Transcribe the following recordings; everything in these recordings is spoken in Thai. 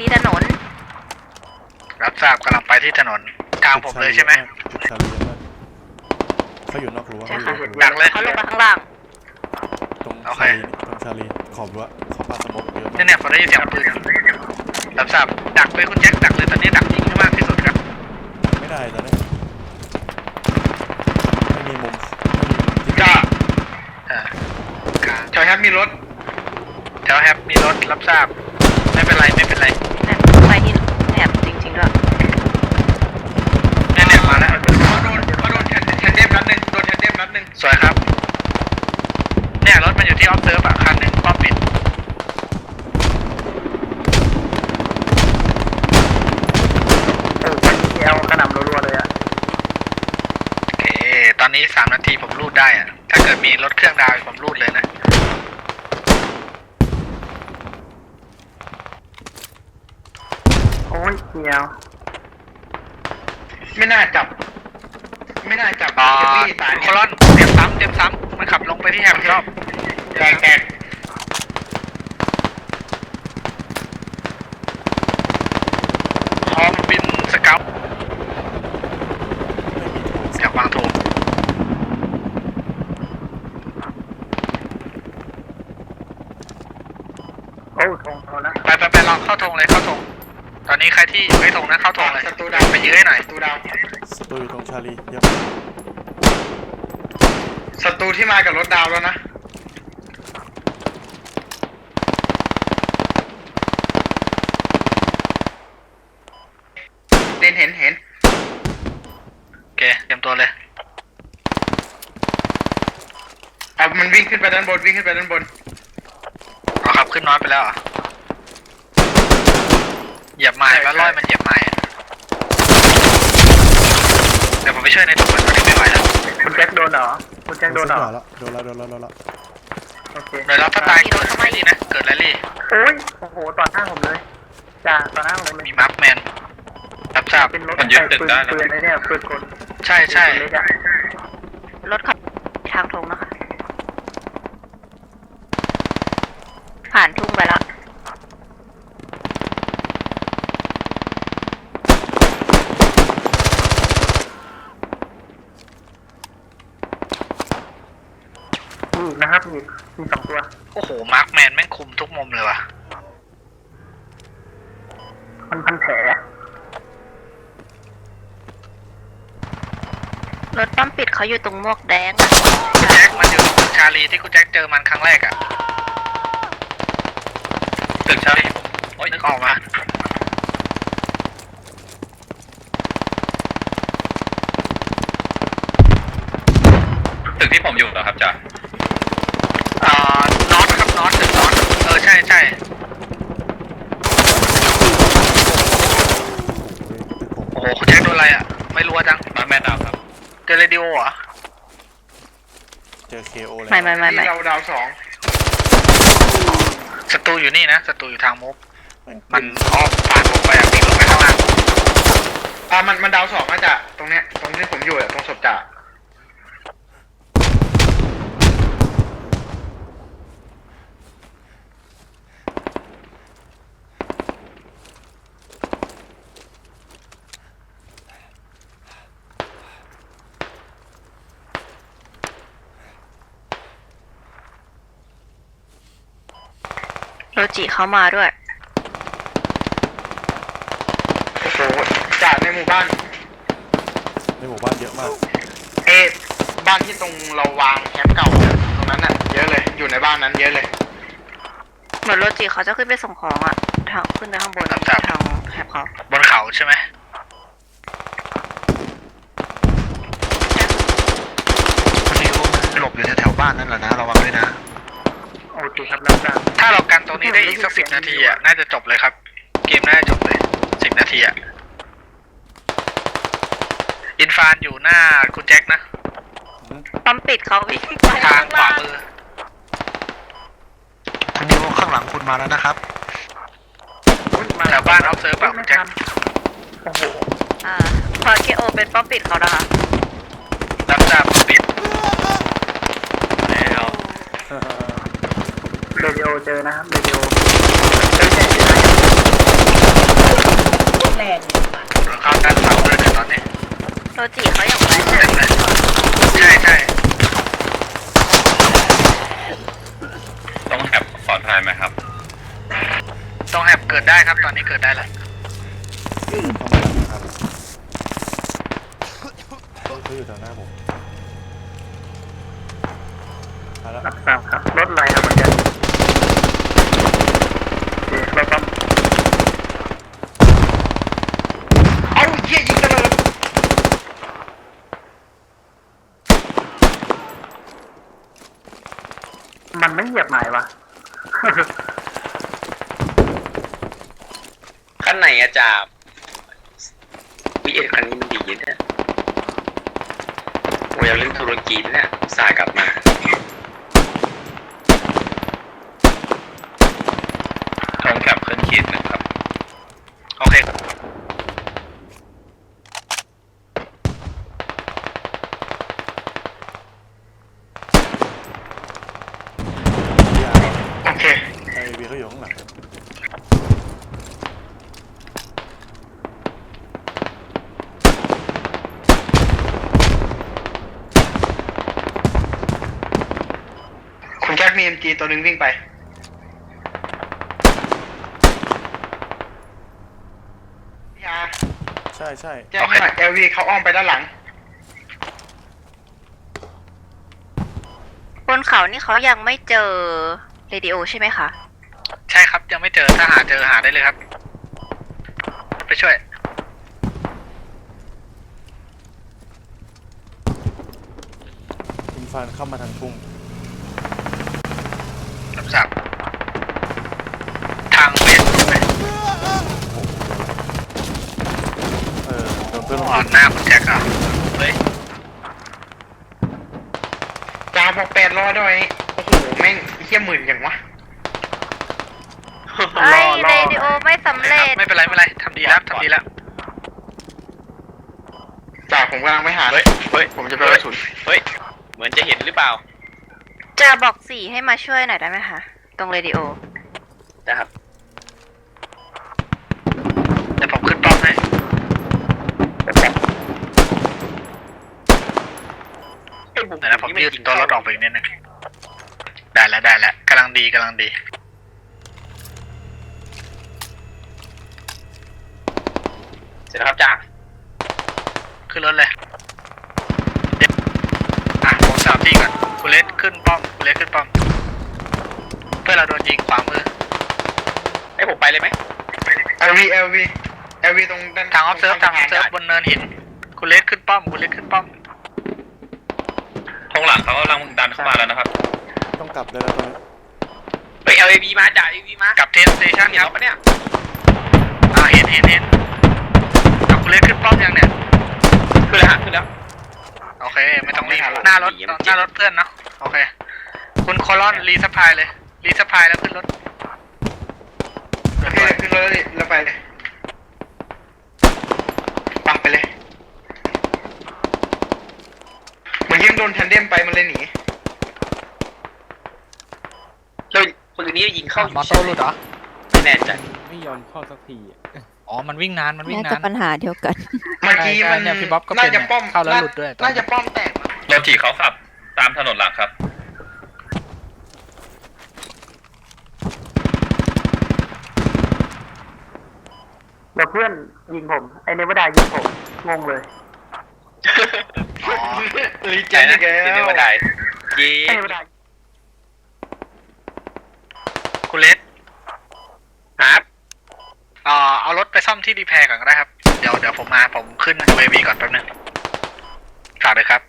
ที่ถนน รับทราบกำลังไปที่ถนนทางผมเลยใช่ไหมตึกชาลีเยอะมากเขาอยู่นอกรั้วใช่เขาอยู่ค่ะนอกรั้วดักเลย เขาลงไปข้างล่าง ตรงโอเคชาลีนี่ตรงชาลีขอบรั้วเขาปาสโมกเยอะมาเนี่ยกเนี่ยผมได้ยินเสียงปืนรับทราบดักเลยคุณแจ็คดักเลยตอนนี้ดักยิงให้มากที่สุดครับไม่ได้ตอนนี้ไม่มีมุมไม่มีมุมที่จ้าอ่ากลางจอยแฮปมีรถแถวแฮปมีรถรับทราบ ไม่เป็นไรไม่เป็นไรแต่ไปที่แถบจริงๆด้วยเนี่ยเนี่ยมาแล้วเขาโดนเขาโดนแทนแทนเดมนัดหนึ่งโดนแทนเดมนัดหนึ่งสวยครับ เนี่ยรถมันอยู่ที่ออฟเซิร์ฟอะคันหนึ่งป้อมปิดเออเป็นเอลกระหน่ำรัวๆเลยอะโอเค ตอนนี้สามนาทีผมรูดได้อะถ้าเกิดมีรถเครื่องดาวผมรูดเลยนะ โอ้ยเกียว ไม่น่าจับ ไม่น่าจับอ่าเจฟฟี่ตายโคลอนเตรียมซ้ำเตรียมซ้ำมันขับลงไปที่แฮมอีกรอบแตกแตกพร้อมบินสเกลไม่มีโทรจากวางถูกโอ้ทงเขานะไปไปไปลองเข้าธงเลยเข้าธงต อนนี้ใครที่อยู่ไม่ธงนะเข้าธงเลยศัตรูดาวไปยื้อให้หน่อยศัตรูดาวศัตรูอยู่ตรงชาลีเยอะศัตรูที่มากับรถดาวแล้วนะเห็นเห็นเห็นโอเคเตรียมตัวเลยเอามันวิ่งขึ้นไปด้านบนวิ่งขึ้นไปด้านบนเอาขับขึ้นน้อยไปแล้วเหรอ เหยียบไม้ใช่แล้วใช่ ร้อยมันเหยียบไม้อะเดี๋ยวผมไปช่วยในถุงมันตอนนี้ไม่ไหวแล้วคุณแจ็คโดนเหรอ คุณแจ็คโดนเหรอ แล้วโดนแล้วโดนแล้วโดนแล้วโอเคเดี๋ยวเราถ้าตายเกิดไม่ดีนะ เกิดแรลลี่ โอ้ย โอ้โหต่อหน้าผมเลยจ่าต่อหน้าผมเลยมีมาร์คแมนรับทราบเป็นรถมันยึดใส่ตึกปืนได้แล้วปืนไอ้เนี่ยปืนกลใช่ใช่ปืนเล็กอะรถขับทางธงนะคะ ผ่านทุ่งไปแล้ว นะครับมีอีกมีสองตัวโอ้โห มาร์คแมนแม่งคุมทุกมุมเลยว่ะ มันพันแผลรถป้อมปิดเขาอยู่ตรงหมวกแดงคุณแจ็คมันอยู่ตึกชาลีที่คุณแจ็คเจอมันครั้งแรกอะตึกชาลีโอ้ยนึกออกมาตึกที่ผมอยู่เหรอครับจ่า เอ่อนอตครับนอตตึกนอตเออ ใช่ใช่ โอ้ยตึกผม โอ้โห คุณแจ็คโดนอะ ไรอะไม่รู้อะจังมาแม่ดาวครับ เจอเรดิโอเหรอเจอเคโอเลยไม่ไม่ไม่ไม่ที่เราดาวสองศัตรูอยู่นี่นะศัตรูอยู่ทางมุก มัมันนอ้อมผ่านมุกไปอะวิ่งลงไปข้างล่างอ่ามันมันดาวสองนะจ่ะตรงเนี้ยตรงที่ผมอยู่อะตรงศพจ่า รจิเขามาด้วย โอ้โหจ่าในหมู่บ้าน ในหมู่บ้านเยอะมาก เอะบ้านที่ตรงเราวางแคมป์เก่าอะตรงนั้นอะ เยอะเลย อยู่ในบ้านนั้นเยอะเลย เหมือนโรจิเขาจะขึ้นไปส่งของอะทางขึ้นไปข้างบนครับ ทางแถบเขาบนเขาใช่ไหมมันมีคนหลบอยู่แถวๆบ้านนั่นแหละนะระวังด้วยนะ โอโอเคครับรับทราบถ้าเรากันตรงนี้ได้อีกสักสิบนาทีอะน่าจะจบเลยครับ เกมน่าจะจบเลยสิบนาทีอะอินฟานอยู่หน้าคุณแจ็คนะ ปั๊มปิดเขาวิ่งไปทางขวาล่มือคุณนิวข้างหลังคุณมาแล้วนะครับแถวบ้านออฟเซิร์ฟแบบคุณแจ็คโอ้โหอ่าพอเคโอเป็นปั๊มปิดเขานะคะรับทราบปิด แล้ว เร ดิโอเจอนะครับเรดิโอเข้าด้านเสาเลยเนี่ยตอนนี้โรจิเขาอย่างไรเต็มเลยใช่ใช่ต้องแอบปลอดภัยไหมครับ ต้องแอบเกิดได้ครับ ตอนนี้เกิดได้แล้วต้องไม่หลังนะครับเขาอยู่แถวหน้าผมมาแล้ว รับทราบครับรถอะไรครับมันจะโอเคเราต้อง เอาเหี้ยยิงกันเลย มัน ไม่เหยียบไหนวะ ขั้นไหนอะจ่าวิเอ็ดคันนี้มันดีนะโอ้ยเอาเรื่องธุรกิจเนี่ยอุตสาห์กลับมา ทองแคปขึ้นขีดหนึ่งครับ โอเค ยา โอเค ไอวีเขาอยู่ข้างหลัง คุณแจ็คมีเอ็มจี ตัวหนึ่งวิ่งไปยาใช่ใช่แจ็คหน่อยเอลวีเขาอ้อมไปด้านหลัง บนเขานี่เขายังไม่เจอเรดิโอใช่ไหมคะ ใช่ครับยังไม่เจอถ้าหาเจอหาได้เลยครับ ไปช่วยอินฟานเข้ามาทางทุ่ง รับทราบทางเวสไป เออโดนเพื่ อนลงอ่อนหน้าคุณแจ็คอะเฮ้ยจ่าบอกแปดร้อยด้วย โอ้โห แม่งเฮี้ยหมื่นอย่างวะไอ้เรดิโอไม่สำเร็จ ไม่เป็นไรไม่เป็นไรทำดีแล้วทำดีแล้วจ่าผมกำลังไปหา เฮ้ย เฮ้ย ผมจะไปกระสุนเฮ้ย เหมือนจะเห็นหรือเปล่า จะบอกสี่ให้มาช่วยหน่อยได้ไหมคะ ตรงเรดิโอ นะครับ เดี๋ยวผมขึ้นป้อมให้ ไอ้บุ๋มเดี๋ยวนะผมยืดตัวรถออกไปอีกนิดนึงได้แล้วได้แล้วกำลังดีกำลังดี เสร็จแล้วครับจ่าขึ้นรถเลยเดี๋ยวอะผมสามที่ก่อนคุณเลสขึ้นป้อมคุณเลสขึ้นป้อม เพื่อนเราโดนยิงขวามือให้ผมไปเลยไหมเอลวีเอลวีเอลวีตรงด้านทางออฟเซิร์ฟทางออฟเซิร์ฟบนเนินหิน คุณเลสขึ้นป้อม คุณเลสขึ้นป้อม ทองหลังเขากำลังดันเข้ามาแล้วนะครับ ต้องกลับได้แล้วตอนนี้เฮ้ย LAB มาจ่า LAB มากลับเทนสเตชันเห็นครัเราบปะเนี่ยอ่าเห็นเห็นเห็นอะคุณเลสขึ้นป้อมยังเนี่ยขึ้นแล้วฮะขึ้นแล้ว โอเค ไม่ต้องรีบหน้ารถหน้ารถเพื่อนเนาะโอเค คุณโคลอนรีสปายเลย รีสปายแล้วขึ้นรถโอเคขึ้นรถเลยแล้วไปเลยปังไปเลย เหมือนยิ่งโดนแทนเดมไปมันเลยหนีแล้วปืนนี้ยิงเข้าอยู่มอโต้หลุดเหรอ ไม่แน่ใจไม่ยอมเข้าสักทีอะอ๋อ มันวิ่งนาน มันวิ่งน่าจะนานปัญหาเดียวกัน เมื่อกี้มันใช่เนี่ยพี่บ๊อบก็เป็นน่าจะป้อมเข้าแล้วหลุดด้วย น่าจะป้อมแตกรถจีเขาขับ ตามถนนหลักครับ เดี๋ยวเพื่อนยิงผม ไอ้เนวดายิงผม งงเลยอ๋อ รีเจใจนนะอีกแล้ที่เรียกวว่าได้เย้ไอ้เนวดาคุณเลสครับเอ่อเอารถไปซ่อมที่ดีแพรก่อนก็ได้ครับ เดี๋ยวเดี๋ยวผมมาผมขึ้น UAV ก่อนแป๊บนึงฝากเลยครับ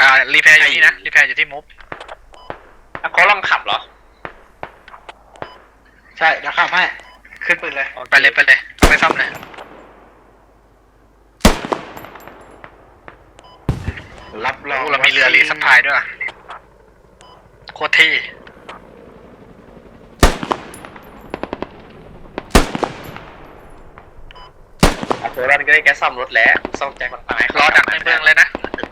อ่ารีแพรอยู่ที่นะรีแพรอยู่ที่มุฟเขาลองขับเหรอ ใช่เดี๋ยวขับให้ ขึ้นปืนเลย ไปเลยไปเลยเอาไปซ่อมเลย รับรองเรามีเรือรีสปายด้วยว่ะโคตรเท่โซลันก็ได้แค่ซ่อมรถแล้วซ่อมแจ็คมันตายรอดักในเมืองเลยนะ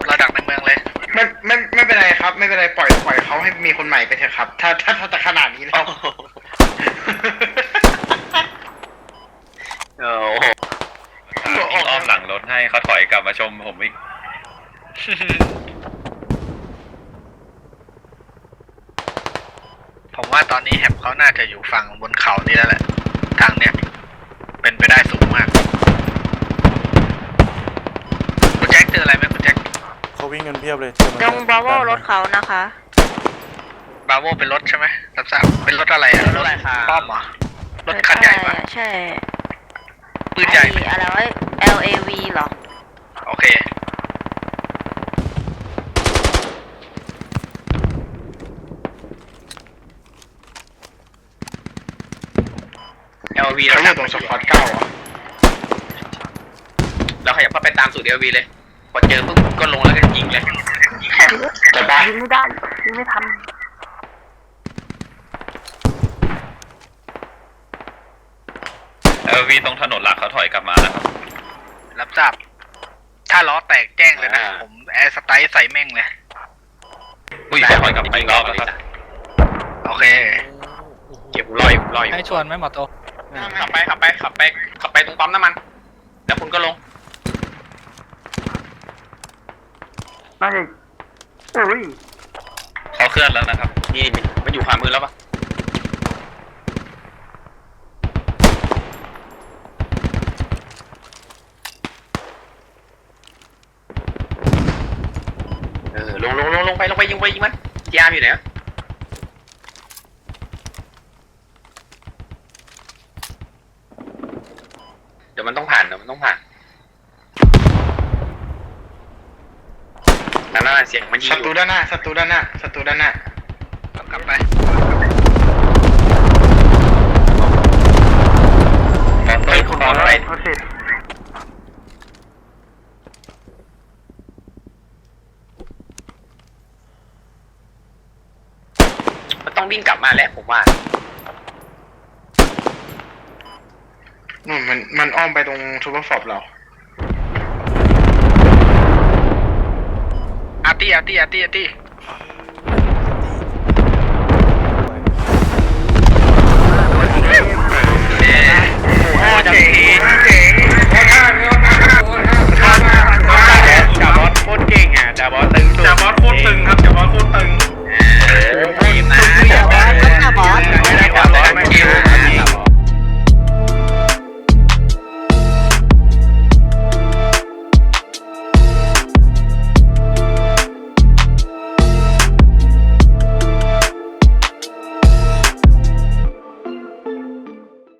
รอดักในเมืองเลยไม่ไม่ไม่เป็นไรครับ ไม่เป็นไรปล่อยปล่อยเขาให้มีคนใหม่ไปเถอะครับ ถ้าถ้าถ้าจะขนาดนี้แล้วโอ้โหยิงอ้อมหลังรถให้เขาถอยกลับมาชมผมอีก ผมว่าตอนนี้แฮมเขาน่าจะอยู่ฝั่งบนเขานี่แล้วแหละ ทางเนี้ย เป็นไปได้สูงมากคุณแจ็คเจออะไรไหมคุณแจ็คเขาวิ่งกันเพียบเลยเจอมันตรงบราโวดันมรถเขานะคะ บราโวเป็นรถใช่ไหมรับทราบเป็นรถอะไรอะรถอะไรคะป้อมเหรอรถคันใหญ่ปะใช่ปืนใหญ่ไหมไอ้อะไรวะ LAV เหรอ โอเค เอลวีเขาเราอยู่ตรงสปอร์ตเก้าอะเราขยับเข้าไปตามสูตรเอลวีเลยพอเจอปุ๊บก็ลงแล้วก็ยิงเลยจะได้ยิงไม่ได้ยิงไม่ทันเออวีตรงถนนหลักเขาถอยกลับมาแล้วครับรับทราบ ถ้าล้อแตกแจ้งเลยนะอ่าผมแอร์สไตล์ใส่แม่งเลยอุ้ยเขาถอยกลับไปอีกรอบแล้วครับ โอเค เก็บรอยรอยให้ชวนไหมหมอโต ขับไปขับไปขับไปขับไปตรงปั๊มน้ำมัน แล้วคุณก็ลง น่าจะอุ้ยเขาเคลื่อนแล้วนะครับ นี่มันมันอยู่ขวามือแล้วปะเออลงลงลงลงไปลงไปยิงไปยิงมันยามอยู่ไหนวะเดี๋ยว มันต้องผ่านเดี๋ยวมันต้องผ่านนั่นน่ะเสียงมันยิงศัอตรูยู่ด้านหน้าศัตรูด้านหน้าศัตรูด้านหน้า กลับไปเฮ้ยคุณบอลอะไรโอเคมันต้องวิ่งกลับมาแล้วผมว่า นู่นมันมันอ้อมไปตรงทูเปอร์ฟอบเราอาร์ตี้อาร์ตี้อาร์ตี้อาร์ตี้โอ้โหโอ้เจ๋งเจ๋ง